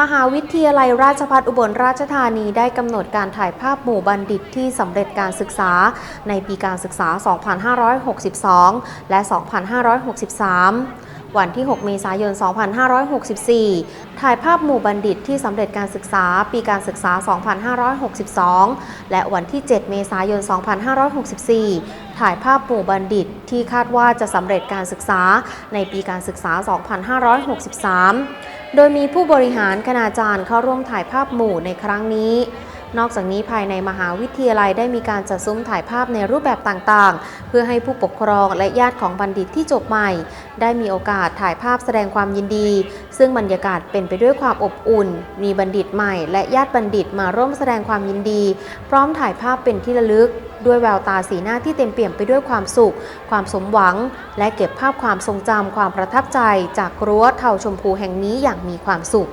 มหาวิทยาลัยราชภัฏอุบลราชธานีได้กำหนดการถ่ายภาพหมู่บัณฑิตที่สำเร็จการศึกษา ในปีการศึกษา 2562 และ 2563 วันที่ 6 เมษายน 2564 ถ่ายภาพหมู่บัณฑิตที่สำเร็จการศึกษาปีการศึกษา 2562 และวันที่ 7 เมษายน 2564 ถ่ายภาพหมู่บัณฑิตที่คาดว่าจะสำเร็จการศึกษาในปีการศึกษา 2563 โดยมีผู้บริหารคณาจารย์เข้าร่วมถ่ายภาพหมู่ในครั้งนี้ นอกจากนี้ภายในมหาวิทยาลัยได้มีการจัดซุ้มถ่ายภาพในรูปแบบต่างๆ เพื่อให้ผู้ปกครองและญาติของบัณฑิตที่จบใหม่ ได้มีโอกาสถ่ายภาพแสดงความยินดี ซึ่งบรรยากาศเป็นไปด้วยความอบอุ่น มีบัณฑิตใหม่ และญาติบัณฑิตมาร่วมแสดงความยินดี พร้อมถ่ายภาพเป็นที่ระลึกด้วยแววตาสีหน้าที่เต็มเปี่ยมไปด้วยความสุข ความสมหวัง และเก็บภาพความทรงจำความประทับใจ จากรั้วเทาชมพูแห่งนี้อย่างมีความสุข